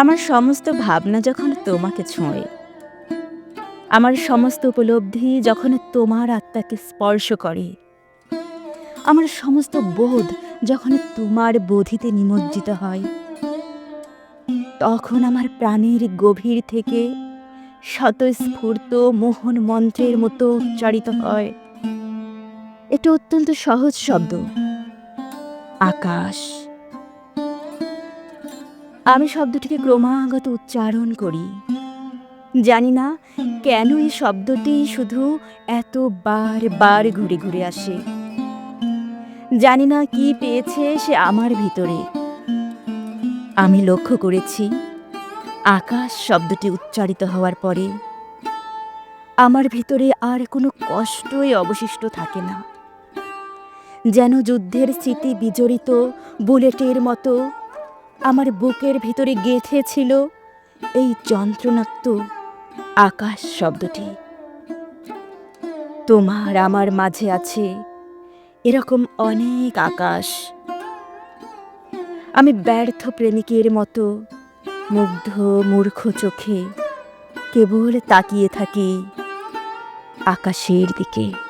আমার সমস্ত ভাবনা যখন তোমাকে ছোঁয়ে, আমার সমস্ত উপলব্ধি যখন তোমার আত্মাকে স্পর্শ করে, আমার সমস্ত বোধ যখন তোমার বোধিতে নিমজ্জিত হয়, তখন আমার প্রাণের গভীর থেকে স্বতঃস্ফূর্ত মোহন মন্ত্রের মতো উচ্চারিত হয়। এটা অত্যন্ত সহজ শব্দ। আকাশ আমি শব্দটিকে ক্রমাগত উচ্চারণ করি। জানি না কেন এই শব্দটি শুধু এত বার বার ঘুরে ঘুরে আসে। জানি না কি পেয়েছে সে আমার ভিতরে। আমি লক্ষ্য করেছি, আকাশ শব্দটি উচ্চারিত হওয়ার পরে আমার ভিতরে আর কোনো কষ্টই অবশিষ্ট থাকে না। যেন যুদ্ধের স্মৃতি বিজড়িত বুলেটের মতো আমার বুকের ভিতরে গেঁথে ছিল এই যন্ত্রণাত্ম আকাশ শব্দটি। তোমার আমার মাঝে আছে এরকম অনেক আকাশ। আমি ব্যর্থ প্রেমিকের মতো মুগ্ধ, মূর্খ চোখে কেবল তাকিয়ে থাকি আকাশের দিকে।